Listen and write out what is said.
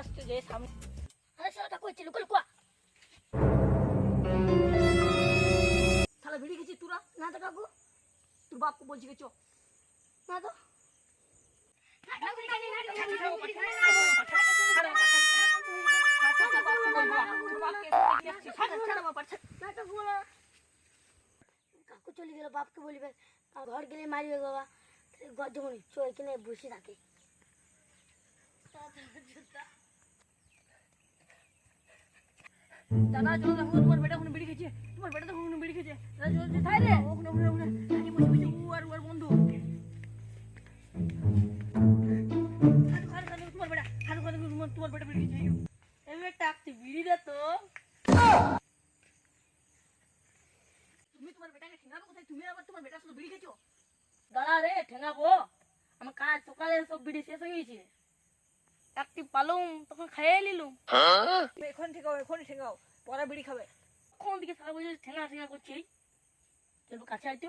আসতে যে সামনে সেটা কইছে, লুকো শালা ভিড়ি গেছিস তোরা? না তো কাকু, তোর বাপকে বলছি গেছো। না তো? কাকু চলে গেল, বাপকে বলিবে ঘর গেলে মারিবে বাবা? গজমনি চো এখানে বসে থাকে। দাদা চলো দেখো, তোমার বেটা ওখানে বেরিয়ে গেছে তোমার বেটা তো ওখানে বেরিয়ে গেছে দাদা চলো তাই রে। ওখানে ওখানে ওখানে আগে বসে বসে উ আর উ আর বন্ধু? তোমার বেটা খাদু খাদু তোমার বেটা বেরিয়ে গেছে এবার টাকতে বিড়ি দে তো। তুমি তোমার বেটাকে ঠেঙ্গাবো কোথায়? তুমি আবার তোমার বেটার সাথে বিড়ি খেয়েছো? দাঁড়া রে ঠেঙ্গাবো আমার কাজ সকালে সব বিড়ি শেষ হয়ে গেছে। একটি পালুম তখন খাইয়ে নিলুম। এখন ঠেকাও এখন ঠেকাও পরে বিড়ি খাবে। কোন দিকে সারা বছর ঠেঙ্গা ঠেঙ্গা করছি চলবো কাছে আইতো